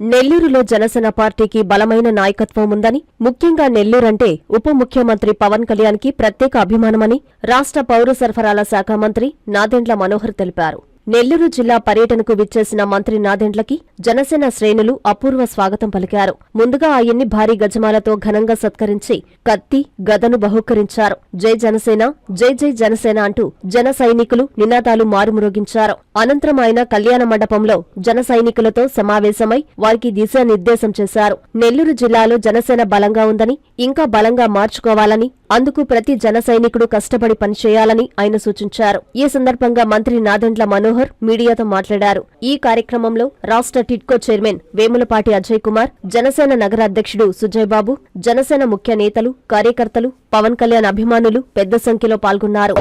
నెల్లూరులో జనసేన పార్టీకి బలమైన నాయకత్వం ఉందని ముఖ్యంగా నెల్లూరంటే ఉప ముఖ్యమంత్రి పవన్ కళ్యాణ్కి ప్రత్యేక అభిమానమని రాష్ట్ర పౌర సరఫరాల శాఖ మంత్రి నాదెండ్ల మనోహర్ తెలిపారు. నెల్లూరు జిల్లా పర్యటనకు విచ్చేసిన మంత్రి నాదెండ్లకి జనసేన శ్రేణులు అపూర్వ స్వాగతం పలికారు. ముందుగా ఆయన్ని భారీ గజమాలతో ఘనంగా సత్కరించి కత్తి గదను బహుకరించారు. జై జనసేన జై జై జనసేన అంటూ జన సైనికులు నినాదాలు మారుమ్రోగించారు. అనంతరం ఆయన కళ్యాణ మండపంలో జన సైనికులతో సమావేశమై వారికి దిశానిర్దేశం చేశారు. నెల్లూరు జిల్లాలో జనసేన బలంగా ఉందని ఇంకా బలంగా మార్చుకోవాలని అందుకు ప్రతి జన సైనికుడు కష్టపడి పనిచేయాలని ఆయన సూచించారు. ఈ సందర్భంగా మంత్రి నాదెండ్ల మనోహర్ మీడియాతో మాట్లాడారు. ఈ కార్యక్రమంలో రాష్ట్ర టిడ్కో చైర్మన్ వేములపాటి అజయ్ కుమార్ జనసేన నగర అధ్యక్షుడు సుజయ్ బాబు జనసేన ముఖ్య నేతలు కార్యకర్తలు పవన్ కళ్యాణ్ అభిమానులు పెద్ద సంఖ్యలో పాల్గొన్నారు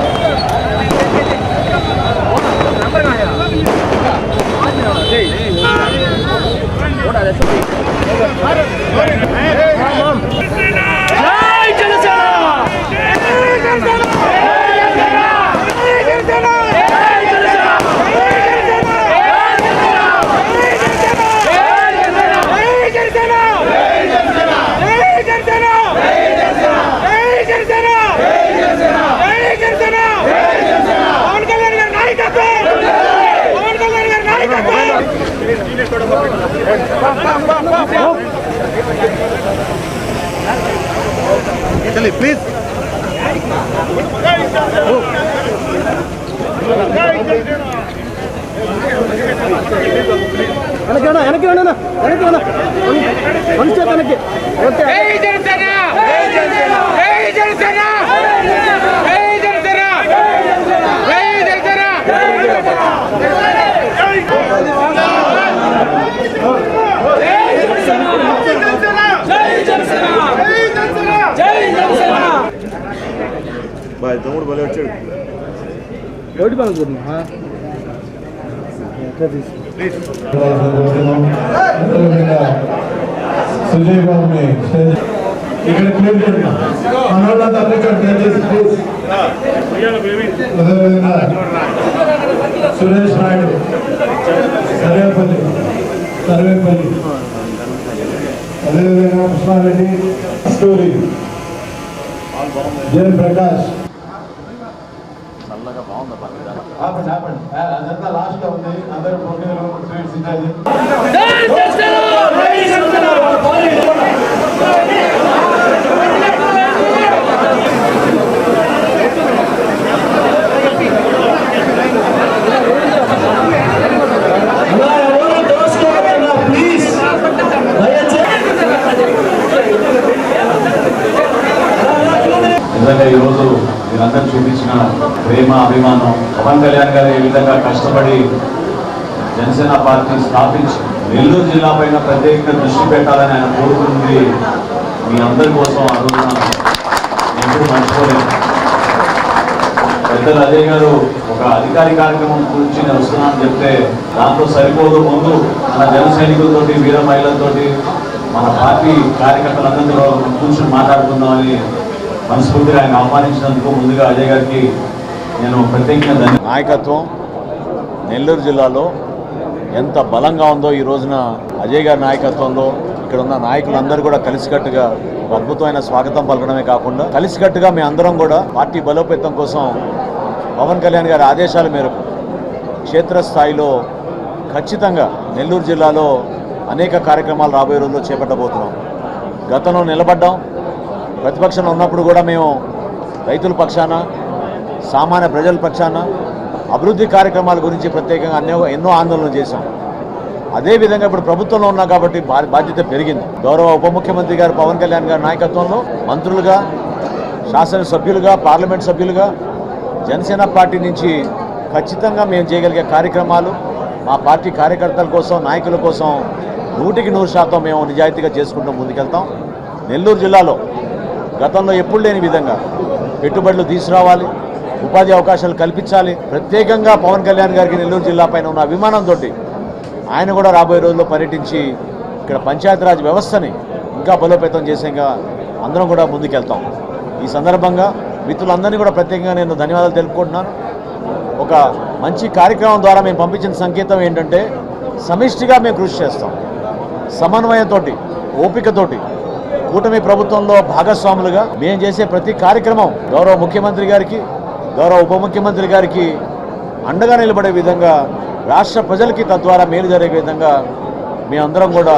జై జనసేన పవన్ కళ్యాణ్ గారి నాయకత్వం పవన్ కళ్యాణ్ గారి నాయకత్వం చలి ప్లీజ్ వెనక్కి వెనక్కి వెనక్కి వెనక్కి వన్ స్టెప్ వెనక్కి. ఓకే. జై జనసేన! జై జనసేన! జై జనసేన! జై జనసేన జై జనసేన బాయ్ తమ్ముడు భలే వచ్చాడు. ఒకటి పని చూడమ్మా సుజయ్ బాబుని ఇక్కడ క్లియర్ చేయండి. మన వాళ్ళంతా అక్కడ దయచేసి ప్లీజ్. అదేవిధంగా సురేష్ నాయుడు. సర్వేపల్లి సర్వేపల్లి అదేవిధంగా కృష్ణారెడ్డి స్టోరీ జయ ప్రకాష్ ఆపండి ఆపండి. ఆ, అదంతా లాస్ట్లో ఉంది. అందరూ పొంగలు స్వీట్స్ ఇచ్చేది నిజంగా ఈరోజు మీరందరూ చూపించిన ప్రేమ అభిమానం. పవన్ కళ్యాణ్ గారు ఏ విధంగా కష్టపడి జనసేన పార్టీ స్థాపించి నెల్లూరు జిల్లా పైన ప్రత్యేకంగా దృష్టి పెట్టాలని ఆయన కోరుకుంది. మీ అందరి కోసం ఆ రోజున ఎప్పుడు మర్చిపోలేదు పెద్దలు అజయ్ గారు ఒక అధికారి కార్యక్రమం గురించి నేను వస్తున్నానని చెప్తే దాంతో సరిపోదు ముందు మన జన సైనికులతోటి వీర మహిళలతోటి మన పార్టీ కార్యకర్తలందరితో కూర్చొని మాట్లాడుకుందామని మనస్ఫూర్తిగా ఆయన ఆహ్వానించినందుకు ముందుగా అజయ్ గారికి నేను ప్రత్యేకంగా నాయకత్వం నెల్లూరు జిల్లాలో ఎంత బలంగా ఉందో ఈ రోజున అజయ్ గారి నాయకత్వంలో ఇక్కడ ఉన్న నాయకులందరూ కూడా కలిసికట్టుగా అద్భుతమైన స్వాగతం పలకడమే కాకుండా కలిసికట్టుగా మీ అందరం కూడా పార్టీ బలోపేతం కోసం పవన్ కళ్యాణ్ గారి ఆదేశాల మేరకు క్షేత్రస్థాయిలో ఖచ్చితంగా నెల్లూరు జిల్లాలో అనేక కార్యక్రమాలు రాబోయే రోజుల్లో చేపట్టబోతున్నాం. గతంలో నిలబడ్డాం. ప్రతిపక్షంలో ఉన్నప్పుడు కూడా మేము రైతుల పక్షాన సామాన్య ప్రజల పక్షాన అభివృద్ధి కార్యక్రమాల గురించి ప్రత్యేకంగా అన్నో ఎన్నో ఆందోళనలు చేశాం. అదేవిధంగా ఇప్పుడు ప్రభుత్వంలో ఉన్నాం కాబట్టి బాధ్యత పెరిగింది. గౌరవ ఉప ముఖ్యమంత్రి గారు పవన్ కళ్యాణ్ గారి నాయకత్వంలో మంత్రులుగా శాసనసభ్యులుగా పార్లమెంట్ సభ్యులుగా జనసేన పార్టీ నుంచి ఖచ్చితంగా మేము చేయగలిగే కార్యక్రమాలు మా పార్టీ కార్యకర్తల కోసం నాయకుల కోసం నూటికి నూరు శాతం మేము నిజాయితీగా చేసుకుంటూ ముందుకెళ్తాం. నెల్లూరు జిల్లాలో గతంలో ఎప్పుడు లేని విధంగా పెట్టుబడులు తీసుకురావాలి. ఉపాధి అవకాశాలు కల్పించాలి. ప్రత్యేకంగా పవన్ కళ్యాణ్ గారికి నెల్లూరు జిల్లా పైన ఉన్న అభిమానంతో ఆయన కూడా రాబోయే రోజుల్లో పర్యటించి ఇక్కడ పంచాయతీరాజ్ వ్యవస్థని ఇంకా బలోపేతం చేసేగా అందరం కూడా ముందుకెళ్తాం. ఈ సందర్భంగా మిత్రులందరినీ కూడా ప్రత్యేకంగా నేను ధన్యవాదాలు తెలుపుకుంటున్నాను. ఒక మంచి కార్యక్రమం ద్వారా మేము పంపించిన సంకేతం ఏంటంటే సమిష్టిగా మేము కృషి చేస్తాం. సమన్వయంతోటి ఓపికతోటి కూటమి ప్రభుత్వంలో భాగస్వాములుగా మేము చేసే ప్రతి కార్యక్రమం గౌరవ ముఖ్యమంత్రి గారికి గౌరవ ఉప ముఖ్యమంత్రి గారికి అండగా నిలబడే విధంగా రాష్ట్ర ప్రజలకి తద్వారా మేలు జరిగే విధంగా మేమందరం కూడా